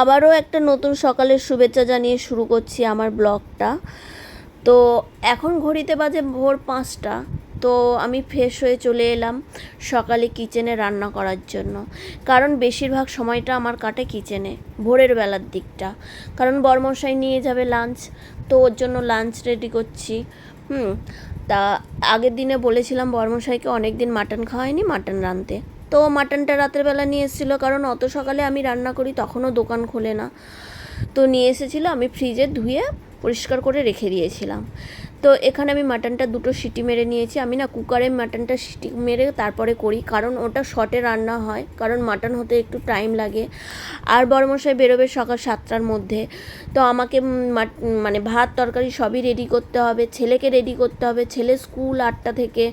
আবারও একটা নতুন সকালের শুভেচ্ছা জানিয়ে শুরু করছি আমার ব্লগটা। তো এখন ঘড়িতে বাজে ভোর পাঁচটা, তো আমি ফ্রেশ হয়ে চলে এলাম সকালে কিচেনে রান্না করার জন্য। কারণ বেশিরভাগ সময়টা আমার কাটে কিচেনে, ভোরের বেলার দিকটা। কারণ বর্মশাই নিয়ে যাবে লাঞ্চ, তো ওর জন্য লাঞ্চ রেডি করছি। হুম, তা আগের দিনে বলেছিলাম বর্মশাইকে অনেক দিন মাটন খাওয়াইনি, মাটন রাঁধতে। তো মাটনটা রাতের বেলা নিয়ে এসেছিল, কারণ অত সকালে আমি রান্না করি, তখনও দোকান খোলে না। তো নিয়ে এসেছিল, আমি ফ্রিজে ধুয়ে পরিষ্কার করে রেখে দিয়েছিলাম। তো এখানে আমি মাটনটা দুটো সিটি মেরে নিয়েছি। আমি না কুকারে মাটনটা সিটি মেরে তারপরে করি, কারণ ওটা শর্টে রান্না হয়, কারণ মাটন হতে একটু টাইম লাগে। আর বড়মশাই বেরোবে সকাল সাতটার মধ্যে। তো আমাকে মানে ভাত, তরকারি সবই রেডি করতে হবে, ছেলেকে রেডি করতে হবে, ছেলে স্কুল আটটা থেকে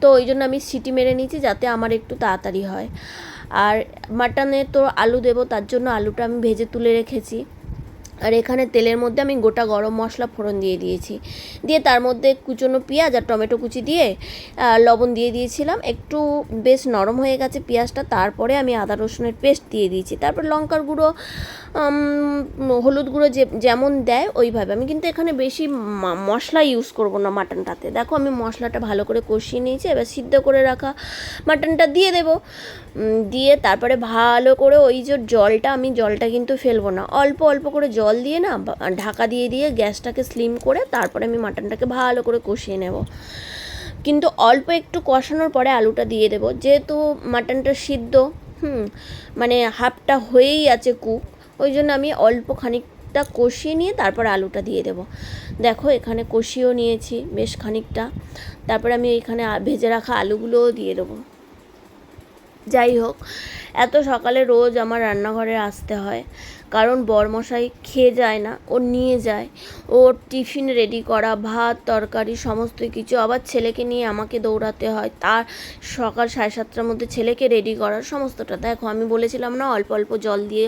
তো ওই জন্য আমি সিটি মেরে নিয়েছি যাতে আমার একটু তাড়াতাড়ি হয়। আর মাটনে তো আলু দেবো, তার জন্য আলুটা আমি ভেজে তুলে রেখেছি। আর এখানে তেলের মধ্যে আমি গোটা গরম মশলা ফোড়ন দিয়ে দিয়েছি। দিয়ে তার মধ্যে কুচনো পেঁয়াজ আর টমেটো কুচি দিয়ে লবণ দিয়ে দিয়েছিলাম। একটু বেশ নরম হয়ে গেছে পেঁয়াজটা, তারপরে আমি আদা রসুনের পেস্ট দিয়ে দিয়েছি। তারপর লঙ্কার গুঁড়ো হলুদ গুঁড়ো যে, যেমন দেয় ওইভাবে। আমি কিন্তু এখানে বেশি মশলা ইউজ করব না মাটনটাতে। দেখো আমি মশলাটা ভালো করে কষিয়ে নিয়েছি, এবার সিদ্ধ করে রাখা মাটনটা দিয়ে দেবো। দিয়ে তারপরে ভালো করে ওই যে জলটা, আমি জলটা কিন্তু ফেলব না। অল্প অল্প করে জল দিয়ে না ঢাকা দিয়ে দিয়ে গ্যাসটাকে স্লিম করে তারপরে আমি মাটনটাকে ভালো করে কষিয়ে নেব। কিন্তু অল্প একটু কষানোর পরে আলুটা দিয়ে দেবো। যেহেতু মাটনটা সিদ্ধ, হুম মানে হাফটা হয়েই আছে কুক ওই জন্য আমি অল্প খানিকটা কষিয়ে নিয়ে তারপর আলুটা দিয়ে দেবো। দেখো, এখানে কষিয়েও নিয়েছি বেশ খানিকটা। তারপরে আমি এখানে ভেজে রাখা আলুগুলোও দিয়ে দেবো। যাই হোক, এত সকালে রোজ আমার রান্নাঘরে আসতে হয়। কারণ বরমশাই খেয়ে যায় না, ও নিয়ে যায়। ওর টিফিন রেডি করা, ভাত, তরকারি, সমস্ত কিছু আবার ছেলেকে নিয়ে আমাকে দৌড়াতে হয়। তার সকাল সাড়ে সাতটার মধ্যে ছেলেকে রেডি করার সমস্তটা। দেখো, আমি বলেছিলাম না, অল্প অল্প জল দিয়ে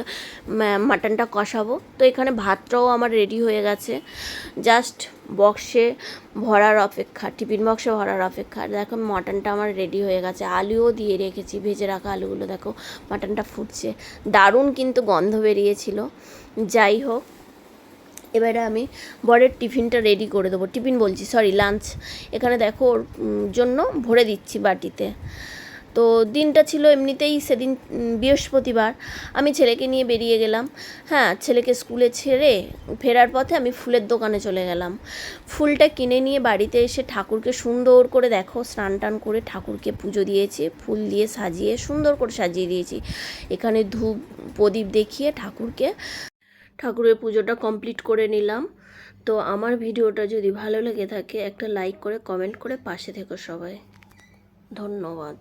মাটনটা কষাবো। তো এখানে ভাতটাও আমার রেডি হয়ে গেছে। জাস্ট বক্সে ভরার অপেক্ষা, টিফিন বক্সে ভরার অপেক্ষা। দেখো মাটনটা আমার রেডি হয়ে গেছে, আলুও দিয়ে রেখেছি, ভেজে রাখা আলুগুলো দেখো মাটনটা ফুটছে। দারুণ কিন্তু গন্ধ বেরিয়েছিল। যাই হোক, এবারে আমি বরের টিফিনটা রেডি করে দেবো। টিফিন বলছি সরি লাঞ্চ এখানে দেখো ওর জন্য ভরে দিচ্ছি বাটিতে। তো দিনটা ছিল এমনিতেই সেদিন বৃহস্পতিবার। আমি ছেলেকে নিয়ে বেরিয়ে গেলাম। হ্যাঁ ছেলেকে স্কুলে ছেড়ে ফেরার পথে আমি ফুলের দোকানে চলে গেলাম। ফুলটা কিনে নিয়ে বাড়িতে এসে ঠাকুরকে সুন্দর করে দেখো, স্নান টান করে ঠাকুরকে পুজো দিয়েছি, ফুল দিয়ে সাজিয়ে, সুন্দর করে সাজিয়ে দিয়েছি। এখানে ধূপ, প্রদীপ দেখিয়ে ঠাকুরকে, ঠাকুরের পুজোটা কমপ্লিট করে নিলাম। তো আমার ভিডিওটা যদি ভালো লেগে থাকে, একটা লাইক করে, কমেন্ট করে পাশে থেকো সবাই। ধন্যবাদ।